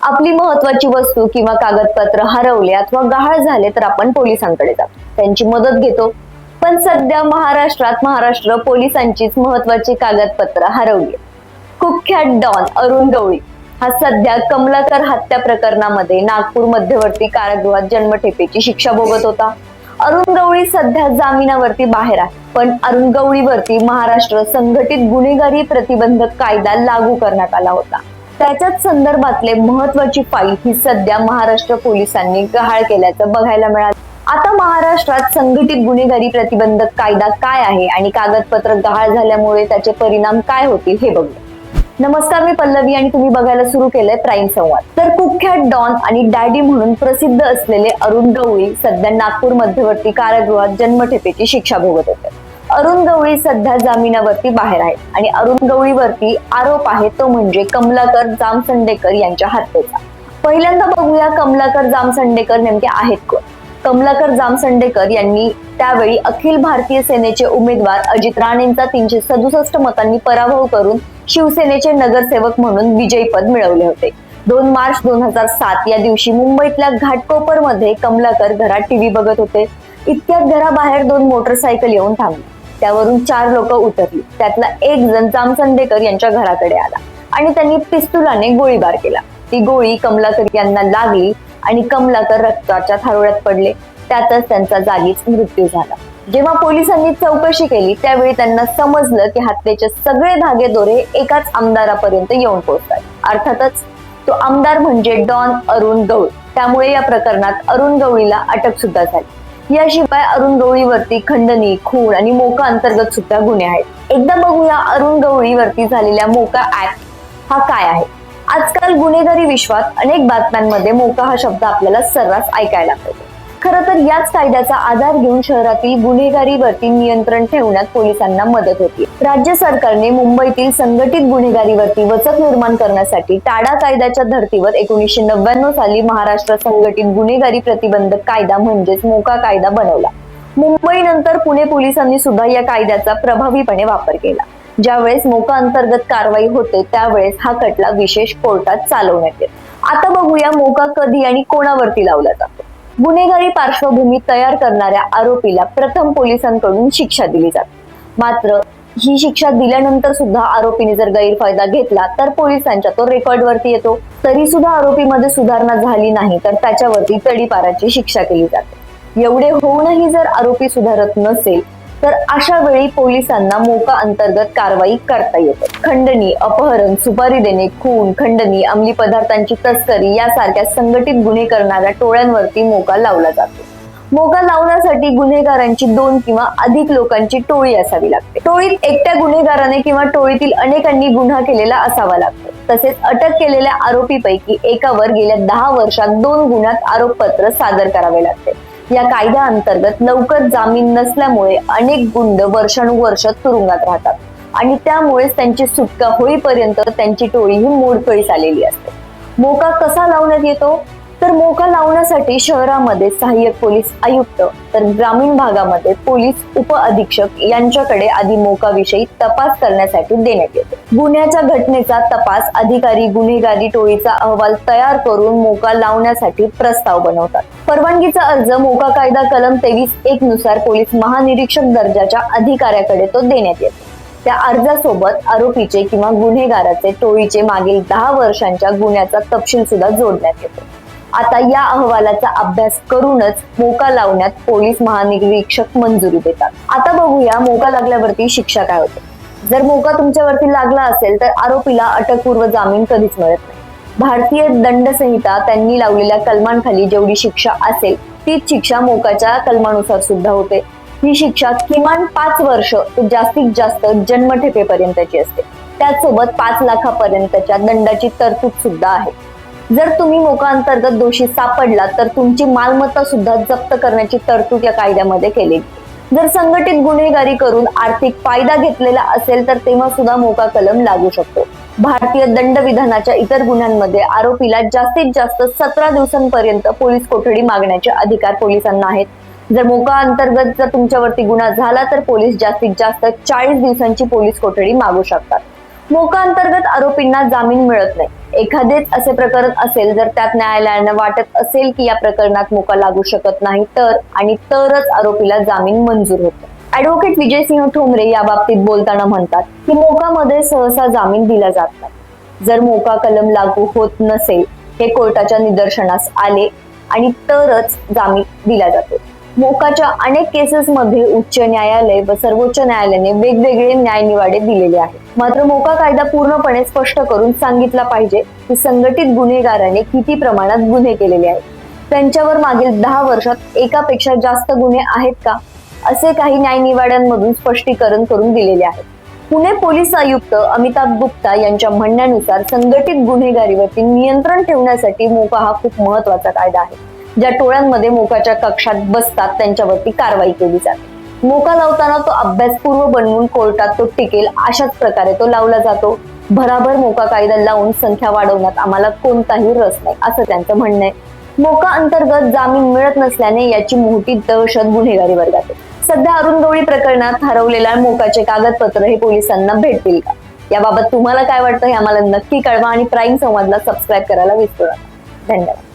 आपली महत्वाची वस्तू किंवा कागदपत्र हरवले अथवा गहाळ झाले तर आपण पोलिसांकडे जातो. त्यांची मदत घेतो. पण सध्या महाराष्ट्रात महाराष्ट्र पोलिसांचीच महत्वाची कागदपत्र हरवली. कुख्यात डॉन अरुण गवळी हा सध्या कमलाकर हत्या प्रकरणामध्ये नागपूर मध्यवर्ती कारागृहात जन्मठेपेची शिक्षा भोगत होता. अरुण गवळी सध्या जामिनावरती बाहेर आहे. पण अरुण गवळीवरती महाराष्ट्र संघटित गुन्हेगारी प्रतिबंधक कायदा लागू करण्यात आला होता. त्याच्याच संदर्भातले महत्वाची फाईल ही सध्या महाराष्ट्र पोलिसांनी गहाळ केल्याचं बघायला मिळालं. आता महाराष्ट्रात संघटित गुन्हेगारी प्रतिबंधक कायदा काय आहे आणि कागदपत्र गहाळ झाल्यामुळे त्याचे परिणाम काय होतील हे बघूया. नमस्कार मी पल्लवी आणि तुम्ही बघायला सुरू केलंय प्राईम संवाद. तर कुख्यात डॉन आणि डॅडी म्हणून प्रसिद्ध असलेले अरुण गवळी सध्या नागपूर मध्यवर्ती कारागृहात जन्मठेपेची शिक्षा भोगत होते. अरुण गवळी सध्या जामिनावरती बाहेर आहेत आणि अरुण गवळीवरती आरोप आहे तो म्हणजे कमलाकर जामसंडेकर यांच्या हत्येचा. पहिल्यांदा बघूया कमलाकर जामसंडेकर नेमके आहेत कोण. कमलाकर जामसंडेकर यांनी त्यावेळी अखिल भारतीय सेनेचे उमेदवार अजित राणेंचा तीनशे सदुसष्ट मतांनी पराभव करून शिवसेनेचे नगरसेवक म्हणून विजयपद मिळवले होते. दोन मार्च दोन हजार सात या दिवशी मुंबईतल्या घाटकोपरमध्ये कमलाकर घरात टीव्ही बघत होते. इतक्यात घराबाहेर दोन मोटरसायकल येऊन थांबली. त्यावरून चार लोक उतरली. त्यातला एक जण जामसंडेकर यांच्या घराकडे आला आणि त्यांनी पिस्तुलाने गोळीबार केला. ती गोळी कमलाकर यांना लागली आणि कमलाकर रक्ताच्या थारोळ्यात पडले. त्यातच त्यांचा जागीच मृत्यू झाला. जेव्हा पोलिसांनी चौकशी केली त्यावेळी त्यांना समजलं की हत्येचे सगळे धागेदोरे एकाच आमदारापर्यंत येऊन पोहोचतात. अर्थातच तो आमदार म्हणजे डॉन अरुण गवळी. त्यामुळे या प्रकरणात अरुण गवळीला अटक सुद्धा झाली. याशिवाय अरुण गवळीवरती खंडणी खून आणि मोका अंतर्गत सुद्धा गुन्हे आहेत. एकदा बघूया अरुण गवळीवरती झालेल्या मोका ऍक्ट हा काय आहे. आजकाल गुन्हेगारी विश्वात अनेक बातम्यांमध्ये मोका हा शब्द आपल्याला सर्रास ऐकायला मिळतो. खरं तर याच कायद्याचा आधार घेऊन शहरातील गुन्हेगारीवरती नियंत्रण ठेवण्यात पोलिसांना मदत होती. राज्य सरकारने मुंबईतील संघटित गुन्हेगारीवरती वचक निर्माण करण्यासाठी टाडा कायद्याच्या धर्तीवर एकोणीसशे नव्याण्णव साली महाराष्ट्र संघटित गुन्हेगारी प्रतिबंधक कायदा म्हणजेच मोका कायदा बनवला. मुंबईनंतर पुणे पोलिसांनी सुद्धा या कायद्याचा प्रभावीपणे वापर केला. ज्यावेळेस मोका अंतर्गत कारवाई होते त्यावेळेस हा खटला विशेष कोर्टात चालवण्यात येतो. आता बघूया मोका कधी आणि कोणावरती लावला जातो. गुन्हेगारी पार्श्वभूमी तयार करणाऱ्या आरोपीला प्रथम पोलिसांकडून शिक्षा दिली जाते. मात्र ही शिक्षा दिल्यानंतर सुद्धा आरोपीने जर गैरफायदा घेतला तर पोलिसांच्या तो रेकॉर्ड वरती येतो. तरी सुद्धा आरोपीमध्ये सुधारणा झाली नाही तर त्याच्यावरती तडीपाराची शिक्षा केली जाते. एवढे होऊनही जर आरोपी सुधारत नसेल तर अशा वेळी पोलिसांना मोका अंतर्गत कारवाई करता येते. खंडणी अपहरण सुपारी देणे खून खंडणी अंमली पदार्थांची तस्करी यासारख्या संघटित गुन्हे करणाऱ्या टोळ्यांवरती मोका लावला जातो. मोका लावण्यासाठी गुन्हेगारांची दोन किंवा अधिक लोकांची टोळी असावी लागते. टोळीत एकट्या गुन्हेगाराने किंवा टोळीतील अनेकांनी गुन्हा केलेला असावा लागतो. तसेच अटक केलेल्या आरोपीपैकी एकावर गेल्या दहा वर्षात दोन गुन्ह्यात आरोपपत्र सादर करावे लागते. या कायद्या अंतर्गत लवकर जामीन नसल्यामुळे अनेक गुंड वर्षानुवर्ष तुरुंगात राहतात. आणि त्यामुळेच त्यांची सुटका होईपर्यंत त्यांची टोळी ही मोडकळीस आलेली असते. मोका कसा लावण्यात येतो? तर मोका लावण्यासाठी शहरामध्ये सहाय्यक पोलीस आयुक्त तर ग्रामीण भागामध्ये पोलीस उप अधीक्षक यांच्याकडे आधी मोकाविषयी तपास करण्यासाठी देण्यात येतो. गुन्ह्याच्या घटनेचा तपास अधिकारी गुन्हेगारी टोळीचा अहवाल तयार करून मोका लावण्यासाठी प्रस्ताव बनवतात. परवानगीचा अर्ज मोका कायदा कलम तेवीस एक नुसार पोलीस महानिरीक्षक दर्जाच्या अधिकाऱ्याकडे तो देण्यात येतो. त्या अर्जासोबत आरोपीचे किंवा गुन्हेगाराचे टोळीचे मागील दहा वर्षांच्या गुन्ह्याचा तपशील सुद्धा जोडण्यात येतो. आता या अहवालाचा अभ्यास करूनच मोका लावण्यात पोलीस महानिरीक्षक मंजुरी देतात. आता बघूया मोका लागल्यावरती शिक्षा काय होते. जर मोका तुमच्यावरती लागला असेल तर आरोपीला अटकपूर्व जामीन कधीच मिळत नाही. भारतीय दंड संहिता त्यांनी लावलेल्या कलमांखाली जेवढी शिक्षा असेल तीच शिक्षा मोकाच्या कलमानुसार सुद्धा होते. ही शिक्षा किमान पाच वर्ष जास्तीत जास्त जन्मठेपेपर्यंतची असते. त्याचसोबत पाच लाखापर्यंतच्या दंडाची तरतूद सुद्धा आहे. जर तुम्ही मोका अंतर्गत दोषी सापडला तर तुमची मालमत्ता सुद्धा जप्त करण्याची तरतूद या कायद्यामध्ये केली. जर संघटित गुन्हेगारी करून आर्थिक फायदा घेतलेला असेल तर तेव्हा सुद्धा मोका कलम लागू शकतो. भारतीय दंड विधानाच्या इतर गुन्ह्यांमध्ये आरोपीला जास्तीत जास्त सतरा दिवसांपर्यंत पोलीस कोठडी मागण्याचे अधिकार पोलिसांना आहेत. जर मोका अंतर्गत जर तुमच्यावरती गुन्हा झाला तर पोलीस जास्तीत जास्त चाळीस दिवसांची पोलीस कोठडी मागू शकतात. मोका अंतर्गत आरोपींना जामीन मिळत नाही. एखादेच असे प्रकरण असेल जर त्यात न्यायालयानं वाटत असेल की या प्रकरणात मोका लागू शकत नाही तर आणि तरच आरोपीला जामीन मंजूर होतो. ऍडव्होकेट विजयसिंह ठोंबरे या बाबतीत बोलताना म्हणतात की मोकामध्ये सहसा जामीन दिला जात नाही. जर मोका कलम लागू होत नसेल हे कोर्टाच्या निदर्शनास आले आणि तरच जामीन दिला जातो. मोकाच्या अनेक केसेसमध्ये उच्च न्यायालय व सर्वोच्च न्यायालयाने वेगवेगळे न्यायनिवाडे दिलेले आहेत. मात्र मोका कायदा पूर्णपणे स्पष्ट करून सांगितला पाहिजे की संघटित गुन्हेगाराने किती प्रमाणात गुन्हे केलेले आहेत. त्यांच्यावर मागील दहा वर्षात एकापेक्षा जास्त गुन्हे आहेत का? असे काही न्यायनिवाड्यांमधून स्पष्टीकरण करून दिलेले आहे. पुणे पोलीस आयुक्त अमिताभ गुप्ता यांच्या म्हणण्यानुसार संघटित गुन्हेगारीवरती नियंत्रण ठेवण्यासाठी मोका हा खूप महत्त्वाचा कायदा आहे. ज्या टोळ्यांमध्ये मोकाच्या कक्षात बसतात त्यांच्यावरती कारवाई केली जाते. मोका लावताना तो अभ्यासपूर्व बनवून कोर्टात तो टिकेल अशाच प्रकारे तो लावला जातो. भराभर मोका कायदा लावून संख्या वाढवण्यात आम्हाला कोणताही रस नाही असं त्यांचं म्हणणं आहे. मोका अंतर्गत जामीन मिळत नसल्याने याची मोठी दहशत गुन्हेगारी वर्गात सध्या अरुण गवळी प्रकरणात हरवलेल्या मोकाचे कागदपत्र हे पोलिसांना भेटतील का? याबाबत तुम्हाला काय वाटतं हे आम्हाला नक्की कळवा आणि प्राईम संवादला सबस्क्राईब करायला विसरू नका. धन्यवाद.